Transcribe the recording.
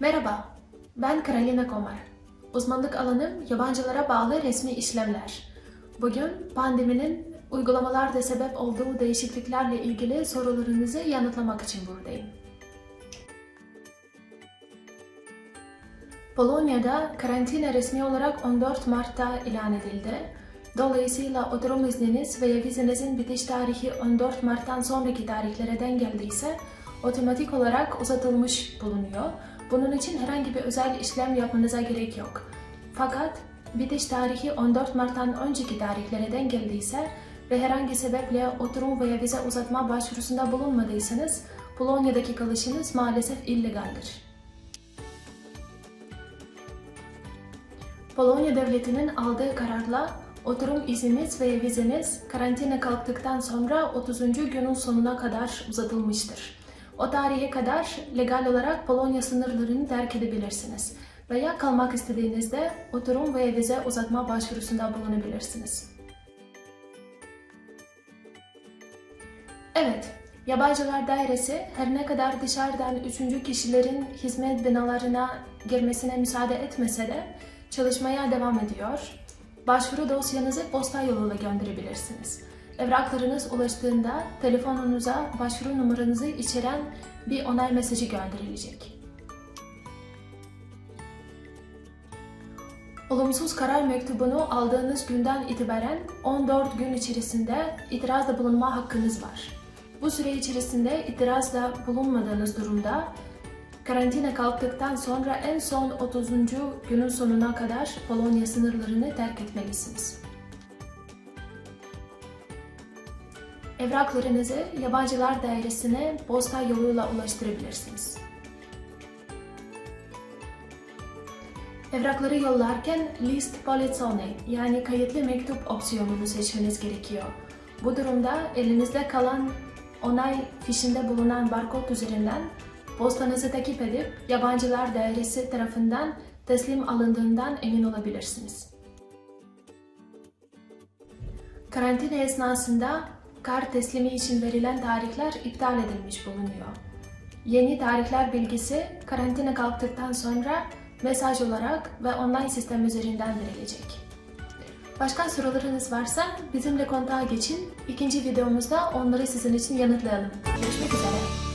Merhaba, ben Karolina Komar. Uzmanlık alanım yabancılara bağlı resmi işlemler. Bugün pandeminin uygulamalarda sebep olduğu değişikliklerle ilgili sorularınızı yanıtlamak için buradayım. Polonya'da karantina resmi olarak 14 Mart'ta ilan edildi. Dolayısıyla oturum izniniz veya vizenizin bitiş tarihi 14 Mart'tan sonraki tarihlere denk geldiyse otomatik olarak uzatılmış bulunuyor. Bunun için herhangi bir özel işlem yapmanıza gerek yok. Fakat bitiş tarihi 14 Mart'tan önceki tarihlere denk geldiyse ve herhangi sebeple oturum veya vize uzatma başvurusunda bulunmadıysanız Polonya'daki kalışınız maalesef illegaldir. Polonya devletinin aldığı kararla oturum izniniz veya vizeniz karantina kalktıktan sonra 30. günün sonuna kadar uzatılmıştır. O tarihe kadar legal olarak Polonya sınırlarını terk edebilirsiniz veya kalmak istediğinizde oturum veya vize uzatma başvurusunda bulunabilirsiniz. Evet, Yabancılar Dairesi her ne kadar dışarıdan üçüncü kişilerin hizmet binalarına girmesine müsaade etmese de çalışmaya devam ediyor. Başvuru dosyanızı posta yoluyla gönderebilirsiniz. Evraklarınız ulaştığında telefonunuza başvuru numaranızı içeren bir onay mesajı gönderilecek. Olumsuz karar mektubunu aldığınız günden itibaren 14 gün içerisinde itirazda bulunma hakkınız var. Bu süre içerisinde itirazda bulunmadığınız durumda karantina kalktıktan sonra en son 30. günün sonuna kadar Polonya sınırlarını terk etmelisiniz. Evraklarınızı Yabancılar Dairesi'ne posta yoluyla ulaştırabilirsiniz. Evrakları yollarken list polecone yani kayıtlı mektup opsiyonunu seçmeniz gerekiyor. Bu durumda elinizde kalan onay fişinde bulunan barkod üzerinden postanızı takip edip Yabancılar Dairesi tarafından teslim alındığından emin olabilirsiniz. Karantina esnasında kar teslimi için verilen tarihler iptal edilmiş bulunuyor. Yeni tarihler bilgisi karantina kalktıktan sonra mesaj olarak ve online sistem üzerinden verilecek. Başka sorularınız varsa bizimle kontağa geçin. İkinci videomuzda onları sizin için yanıtlayalım. Görüşmek üzere.